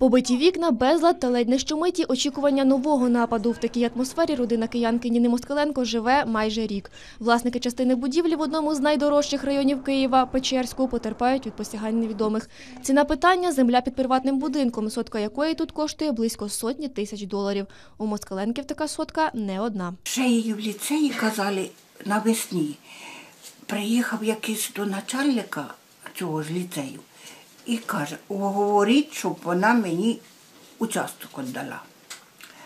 Побиті вікна, безлад та ледь не щомиті очікування нового нападу. В такій атмосфері родина киянки Ніни Москаленко живе майже рік. Власники частини будівлі в одному з найдорожчих районів Києва, Печерську, потерпають від посягань невідомих. Ціна питання – земля під приватним будинком, сотка якої тут коштує близько сотні тисяч доларів. У Москаленків така сотка не одна. Ще її в ліцеї казали навесні. Приїхав якийсь до начальника цього ж ліцею і каже, говоріть, щоб вона мені участок віддала.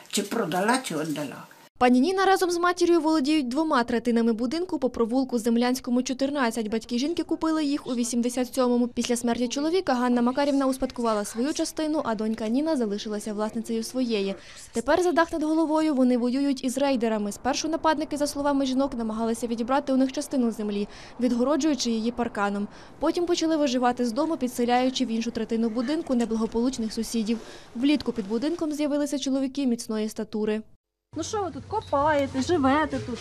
Чи продала, чи віддала. Пані Ніна разом з матір'ю володіють двома третинами будинку по провулку Землянському, 14. Батьки жінки купили їх у 87-му. Після смерті чоловіка Ганна Макарівна успадкувала свою частину, а донька Ніна залишилася власницею своєї. Тепер за дах над головою вони воюють із рейдерами. Спершу нападники, за словами жінок, намагалися відібрати у них частину землі, відгороджуючи її парканом. Потім почали виживати з дому, підселяючи в іншу третину будинку неблагополучних сусідів. Влітку під будинком з'явилися чоловіки міцної статури. Ну що ви тут копаєте, живете тут?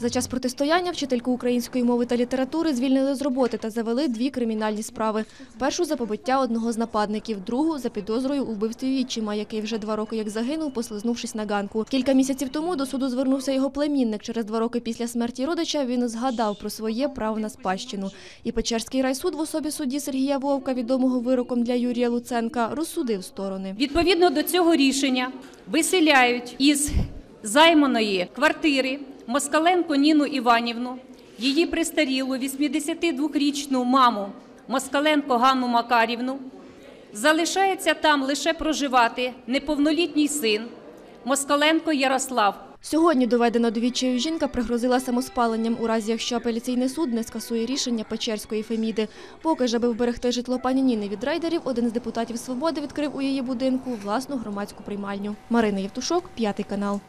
За час протистояння вчительку української мови та літератури звільнили з роботи та завели дві кримінальні справи. Першу за побиття одного з нападників, другу за підозрою у вбивстві відчима, який вже два роки як загинув, послизнувшись на ганку. Кілька місяців тому до суду звернувся його племінник. Через два роки після смерті родича він згадав про своє право на спадщину. І Печерський райсуд в особі судді Сергія Вовка, відомого вироком для Юрія Луценка, розсудив сторони. Відповідно до цього рішення виселяють із займаної квартири Москаленко Ніну Іванівну, її престарілу 82-річну маму Москаленко Ганну Макарівну. Залишається там лише проживати неповнолітній син Москаленко Ярослав. Сьогодні доведена до відчаю жінка пригрозила самоспаленням у разі, якщо апеляційний суд не скасує рішення Печерської Феміди. Поки ж, аби вберегти житло пані Ніни від рейдерів, один з депутатів «Свободи» відкрив у її будинку власну громадську приймальню. Марина Євтушок, п'ятий канал.